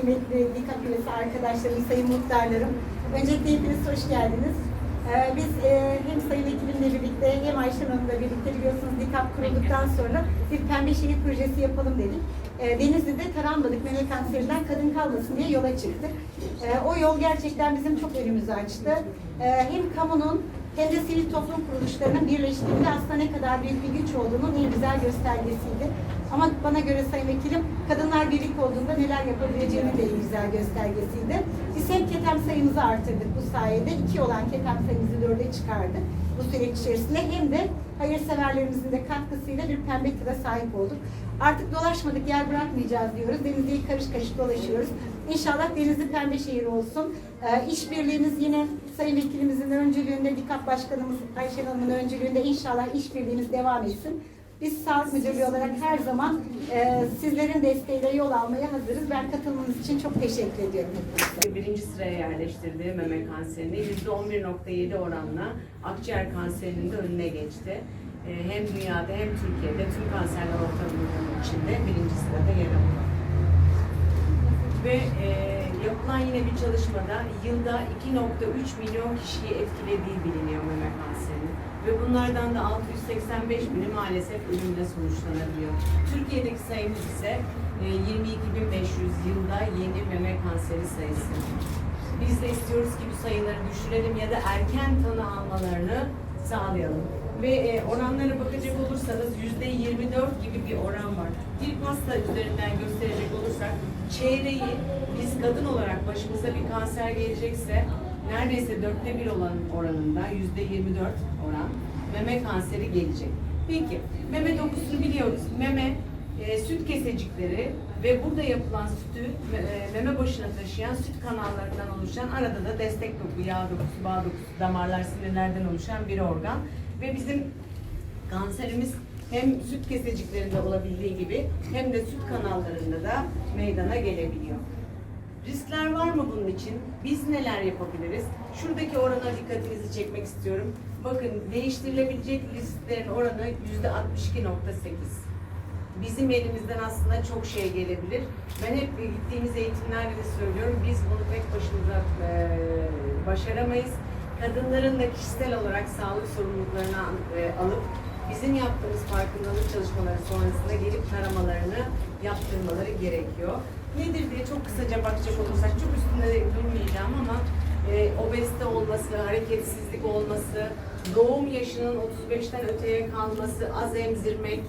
kıymetli dikkat üyesi arkadaşlarım, sayın muhtarlarım. Öncelikle hepiniz hoş geldiniz. Ee, Biz e, hem Sayın Vekilimle birlikte hem Ayşen Hanım'la birlikte biliyorsunuz DİKAP kurulduktan sonra bir pembe şehir projesi yapalım dedik. Ee, Denizli'de taranmadık meme kanserinden kadın kalmasın diye yola çıktık. Ee, O yol gerçekten bizim çok önümüzü açtı. Ee, Hem kamunun hem de sivil toplum kuruluşlarının birleştiğinde aslında ne kadar büyük bir güç olduğunun en güzel göstergesiydi. Ama bana göre Sayın Vekilim, kadınlar birlik olduğunda neler yapabileceğinin de en güzel göstergesiydi. Biz hem ketem sayımızı artırdık bu sayede. iki olan ketem sayımızı dörde çıkardık bu süreç içerisinde. Hem de hayırseverlerimizin de katkısıyla bir pembe tıra sahip olduk. Artık dolaşmadık yer bırakmayacağız diyoruz. Denizli'yi karış karış dolaşıyoruz. İnşallah Denizli pembe şehir olsun. Ee, işbirliğimiz yine Sayın Vekilimizin öncülüğünde, DİKAP Başkanımız Ayşen Hanım'ın öncülüğünde inşallah işbirliğimiz devam etsin. Biz Sağlık Müdürlüğü olarak her zaman e, sizlerin desteğiyle yol almaya hazırız. Ben katılımınız için çok teşekkür ediyorum. birinci sıraya yerleştirdiği meme kanserini %11.7 oranla akciğer kanserinin de önüne geçti. Ee, Hem dünyada hem Türkiye'de tüm kanserler ortalamanın içinde birinci sırada yer alıyor. Ve e, yapılan yine bir çalışmada yılda 2.3 milyon kişiyi etkilediği biliniyor meme kanserinin. Ve bunlardan da 685 bini maalesef ölümle sonuçlanabiliyor. Türkiye'deki sayımız ise e, 22.500 yılda yeni meme kanseri sayısı. Biz de istiyoruz ki bu sayıları düşürelim ya da erken tanı almalarını sağlayalım. Ve e, oranlara bakacak olursanız yüzde 24 gibi bir oran var. İlk masa üzerinden gösterecek olursak çeyreği biz kadın olarak başımıza bir kanser gelecekse neredeyse dörtte bir olan oranında yüzde 24 oran meme kanseri gelecek. Peki meme dokusunu biliyoruz. Meme e, süt kesecikleri ve burada yapılan sütü e, meme başına taşıyan süt kanallarından oluşan arada da destek doku, yağ dokusu, bağ dokusu, damarlar, sinirlerden oluşan bir organ. Ve bizim kanserimiz hem süt keseciklerinde olabildiği gibi hem de süt kanallarında da meydana gelebiliyor. Riskler var mı bunun için? Biz neler yapabiliriz? Şuradaki orana dikkatinizi çekmek istiyorum. Bakın değiştirilebilecek risklerin oranı yüzde 62.8. Bizim elimizden aslında çok şey gelebilir. Ben hep gittiğimiz eğitimlerde de söylüyorum. Biz bunu tek başımıza e, başaramayız. Kadınların da kişisel olarak sağlık sorumluluklarını e, alıp bizim yaptığımız farkındalık çalışmaları sonrasında gelip taramalarını yaptırmaları gerekiyor. Nedir diye çok kısaca bakacak olursak çok üstünde durmayacağım ama e, obezite olması, hareketsizlik olması, doğum yaşının 35'ten öteye kalması, az emzirmek,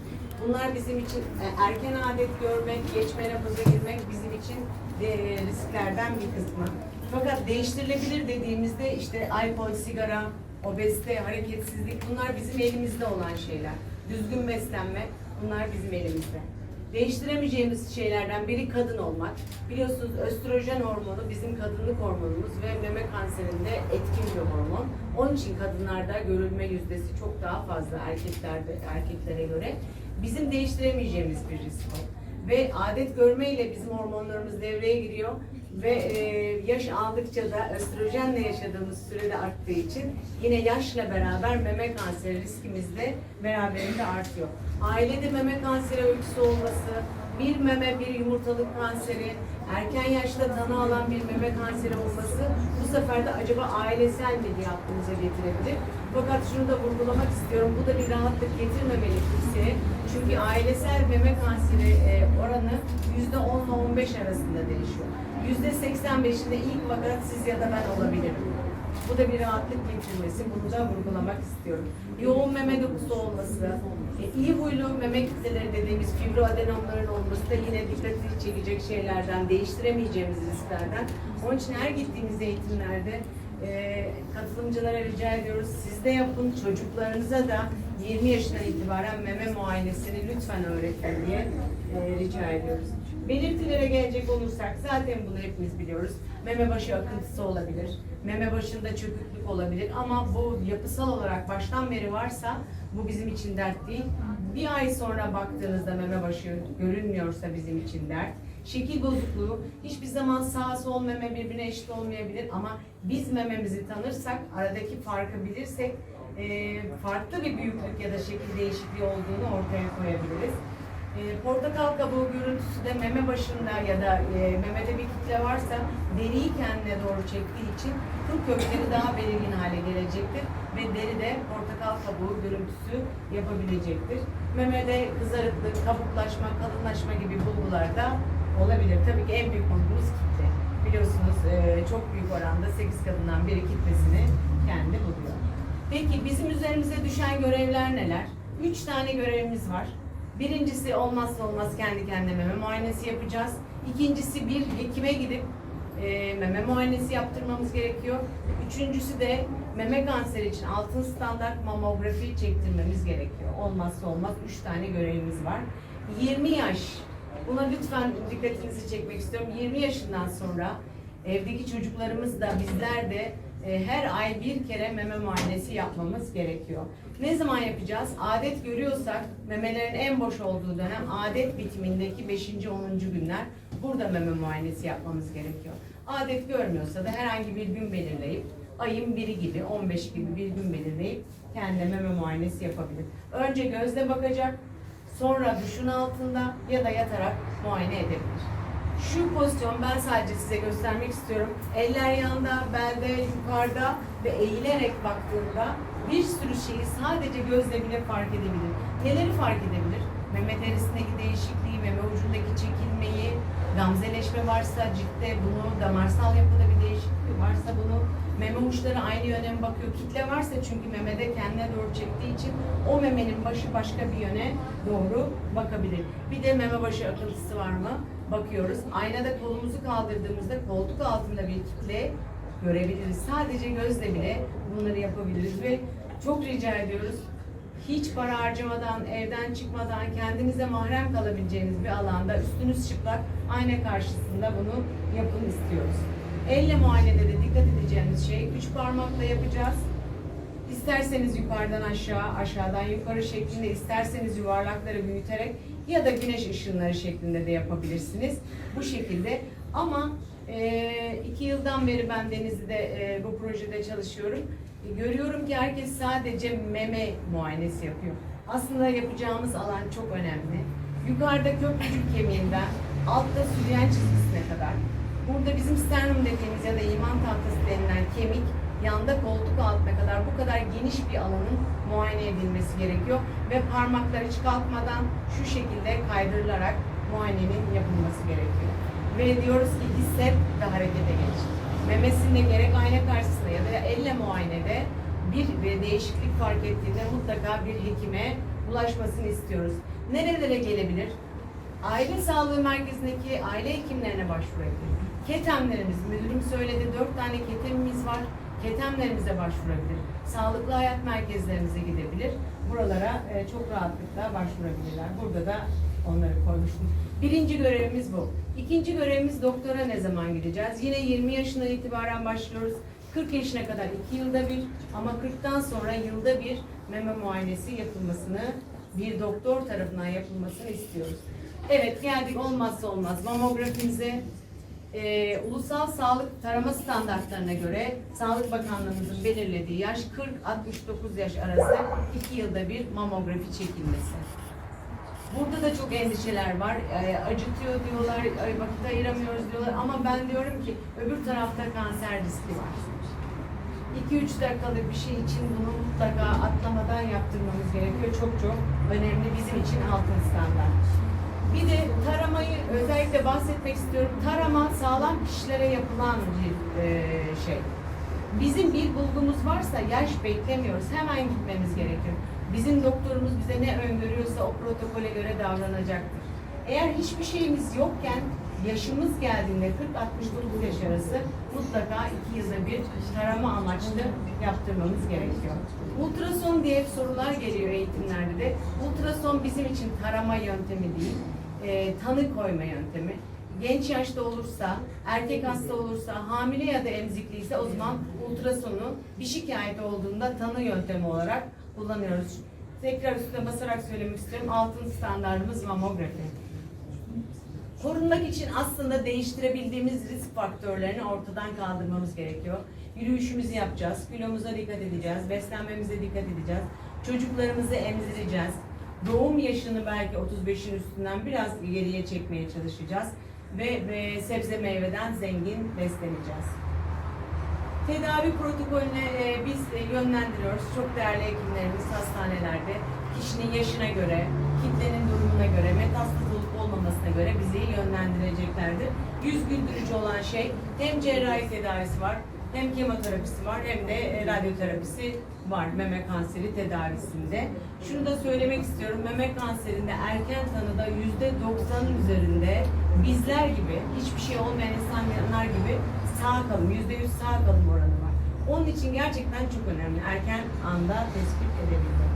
bunlar bizim için e, erken adet görmek, geç menopoza girmek bizim için e, risklerden bir kısmı. Fakat değiştirilebilir dediğimizde işte alkol, sigara, obezite, hareketsizlik bunlar bizim elimizde olan şeyler. Düzgün beslenme bunlar bizim elimizde. Değiştiremeyeceğimiz şeylerden biri kadın olmak. Biliyorsunuz östrojen hormonu bizim kadınlık hormonumuz ve meme kanserinde etkin bir hormon. Onun için kadınlarda görülme yüzdesi çok daha fazla erkeklerde erkeklere göre. Bizim değiştiremeyeceğimiz bir risk o. Ve adet görmeyle bizim hormonlarımız devreye giriyor ve e, yaş aldıkça da östrojenle yaşadığımız sürede arttığı için yine yaşla beraber meme kanseri riskimiz de beraberinde artıyor. Ailede meme kanseri öyküsü olması, bir meme bir yumurtalık kanseri, erken yaşta tanı alan bir meme kanseri olması bu sefer de acaba ailesel mi diye aklımıza getirebilir. Fakat şunu da vurgulamak istiyorum. Bu da bir rahatlık getirmemeli kimseye. Çünkü ailesel meme kanseri e, oranı %10 ile 15 arasında değişiyor. %85'inde ilk vakat siz ya da ben olabilirim. Bu da bir rahatlık getirmesi. Bunu da vurgulamak istiyorum. Yoğun meme dokusu olması, e, iyi huylu meme kitleleri dediğimiz fibroadenomların olması da yine dikkatini çekecek şeylerden, değiştiremeyeceğimiz risklerden. Onun için her gittiğimiz eğitimlerde e, katılımcılara rica ediyoruz. Siz de yapın, çocuklarınıza da 20 yaşından itibaren meme muayenesini lütfen öğretin diye e, rica ediyoruz. Belirtilere gelecek olursak zaten bunu hepimiz biliyoruz. Meme başı akıntısı olabilir, meme başında çöküklük olabilir ama bu yapısal olarak baştan beri varsa bu bizim için dert değil. Bir ay sonra baktığınızda meme başı görünmüyorsa bizim için dert. Şekil bozukluğu hiçbir zaman sağ sol meme birbirine eşit olmayabilir ama biz mememizi tanırsak, aradaki farkı bilirsek farklı bir büyüklük ya da şekil değişikliği olduğunu ortaya koyabiliriz. E, portakal kabuğu görüntüsü de meme başında ya da e, memede bir kitle varsa deriyi kendine doğru çektiği için kıl kökleri daha belirgin hale gelecektir ve deri de portakal kabuğu görüntüsü yapabilecektir. Memede kızarıklık, kabuklaşma, kalınlaşma gibi bulgular da olabilir. Tabii ki en büyük bulgumuz kitle. Biliyorsunuz e, çok büyük oranda 8 kadından biri kitlesini kendi buluyor. Peki bizim üzerimize düşen görevler neler? Üç tane görevimiz var. Birincisi olmazsa olmaz kendi kendine meme muayenesi yapacağız. İkincisi bir hekime gidip e, meme muayenesi yaptırmamız gerekiyor. Üçüncüsü de meme kanseri için altın standart mamografi çektirmemiz gerekiyor. Olmazsa olmaz üç tane görevimiz var. 20 yaş, buna lütfen dikkatinizi çekmek istiyorum. 20 yaşından sonra evdeki çocuklarımız da bizler de e, her ay bir kere meme muayenesi yapmamız gerekiyor. Ne zaman yapacağız? Adet görüyorsak memelerin en boş olduğu dönem adet bitimindeki 5. 10. günler burada meme muayenesi yapmamız gerekiyor. Adet görmüyorsa da herhangi bir gün belirleyip ayın biri gibi 15 gibi bir gün belirleyip kendine meme muayenesi yapabilir. Önce gözle bakacak, sonra duşun altında ya da yatarak muayene edebilir. Şu pozisyon ben sadece size göstermek istiyorum. Eller yanda, belde yukarıda ve eğilerek baktığımda bir sürü şeyi sadece gözle bile fark edebilir. Neleri fark edebilir? Meme derisindeki değişikliği, meme ucundaki çekilmeyi, gamzeleşme varsa ciltte bunu, damarsal yapıda bir değişiklik varsa bunu, meme uçları aynı yöne mi bakıyor? Kitle varsa çünkü memede kendine doğru çektiği için o memenin başı başka bir yöne doğru bakabilir. Bir de meme başı akıntısı var mı? Bakıyoruz. Aynada kolumuzu kaldırdığımızda koltuk altında bir kitle görebiliriz. Sadece gözle bile bunları yapabiliriz ve çok rica ediyoruz. Hiç para harcamadan, evden çıkmadan, kendinize mahrem kalabileceğiniz bir alanda üstünüz çıplak ayna karşısında bunu yapın istiyoruz. Elle muayenede de dikkat edeceğimiz şey üç parmakla yapacağız. İsterseniz yukarıdan aşağı, aşağıdan yukarı şeklinde, isterseniz yuvarlakları büyüterek ya da güneş ışınları şeklinde de yapabilirsiniz. Bu şekilde ama e, iki yıldan beri ben Denizli'de e, bu projede çalışıyorum. E, görüyorum ki herkes sadece meme muayenesi yapıyor. Aslında yapacağımız alan çok önemli. Yukarıda köprücük kemiğinden altta sütyen çizgisine kadar. Burada bizim sternum dediğimiz ya da iman tahtası denilen kemik yanda koltuk altına kadar bu kadar geniş bir alanın muayene edilmesi gerekiyor ve parmaklar hiç kalkmadan şu şekilde kaydırılarak muayenenin yapılması gerekiyor. Ve diyoruz ki hisset ve harekete geç. Memesinde gerek ayna karşısında ya da elle muayenede bir bir değişiklik fark ettiğinde mutlaka bir hekime ulaşmasını istiyoruz. Nerelere gelebilir? Aile sağlığı merkezindeki aile hekimlerine başvurabilir. Ketemlerimiz, müdürüm söyledi, dört tane ketemimiz var. Ketemlerimize başvurabilir. Sağlıklı hayat merkezlerimize gidebilir. Buralara e, çok rahatlıkla başvurabilirler. Burada da onları koymuştum. Birinci görevimiz bu. İkinci görevimiz doktora ne zaman gideceğiz? Yine 20 yaşından itibaren başlıyoruz. 40 yaşına kadar 2 yılda bir ama 40'tan sonra yılda bir meme muayenesi yapılmasını bir doktor tarafından yapılmasını istiyoruz. Evet geldik olmazsa olmaz mamografimize e, ulusal sağlık tarama standartlarına göre Sağlık Bakanlığımızın belirlediği yaş 40-69 yaş arası 2 yılda bir mamografi çekilmesi. Burada da çok endişeler var. E, acıtıyor diyorlar, ay, vakit ayıramıyoruz diyorlar ama ben diyorum ki öbür tarafta kanser riski var. 2-3 dakikalık bir şey için bunu mutlaka atlamadan yaptırmamız gerekiyor. Çok çok önemli bizim için altın standart. Bir de taramayı özellikle bahsetmek istiyorum. Tarama sağlam kişilere yapılan bir e, şey. Bizim bir bulgumuz varsa yaş beklemiyoruz. Hemen gitmemiz gerekiyor. Bizim doktorumuz bize ne öngörüyorsa o protokole göre davranacaktır. Eğer hiçbir şeyimiz yokken yaşımız geldiğinde 40-69 yaş arası mutlaka iki yılda bir tarama amaçlı yaptırmamız gerekiyor. Ultrason diye sorular geliyor eğitimlerde de. Ultrason bizim için tarama yöntemi değil, e, tanı koyma yöntemi. Genç yaşta olursa, erkek hasta olursa, hamile ya da emzikliyse o zaman ultrasonu bir şikayet olduğunda tanı yöntemi olarak kullanıyoruz. Tekrar üstüne basarak söylemek istiyorum. Altın standartımız mamografi. Korunmak için aslında değiştirebildiğimiz risk faktörlerini ortadan kaldırmamız gerekiyor. Yürüyüşümüzü yapacağız, kilomuza dikkat edeceğiz, beslenmemize dikkat edeceğiz, çocuklarımızı emzireceğiz. Doğum yaşını belki 35'in üstünden biraz geriye çekmeye çalışacağız. Ve, ve sebze meyveden zengin besleneceğiz. Tedavi protokolüne e, biz e, yönlendiriyoruz. Çok değerli hekimlerimiz hastanelerde kişinin yaşına göre, kitlenin durumuna göre, metastaz olup olmamasına göre bizi yönlendireceklerdir. Yüz güldürücü olan şey hem cerrahi tedavisi var, hem kemoterapisi var hem de e, radyoterapisi var meme kanseri tedavisinde. Şunu da söylemek istiyorum. Meme kanserinde erken tanıda %90'ın üzerinde bizler gibi hiçbir şey olmayan insanlar gibi sağ kalım, %100 sağ kalım oranı var. Onun için gerçekten çok önemli. Erken anda tespit edebilmek.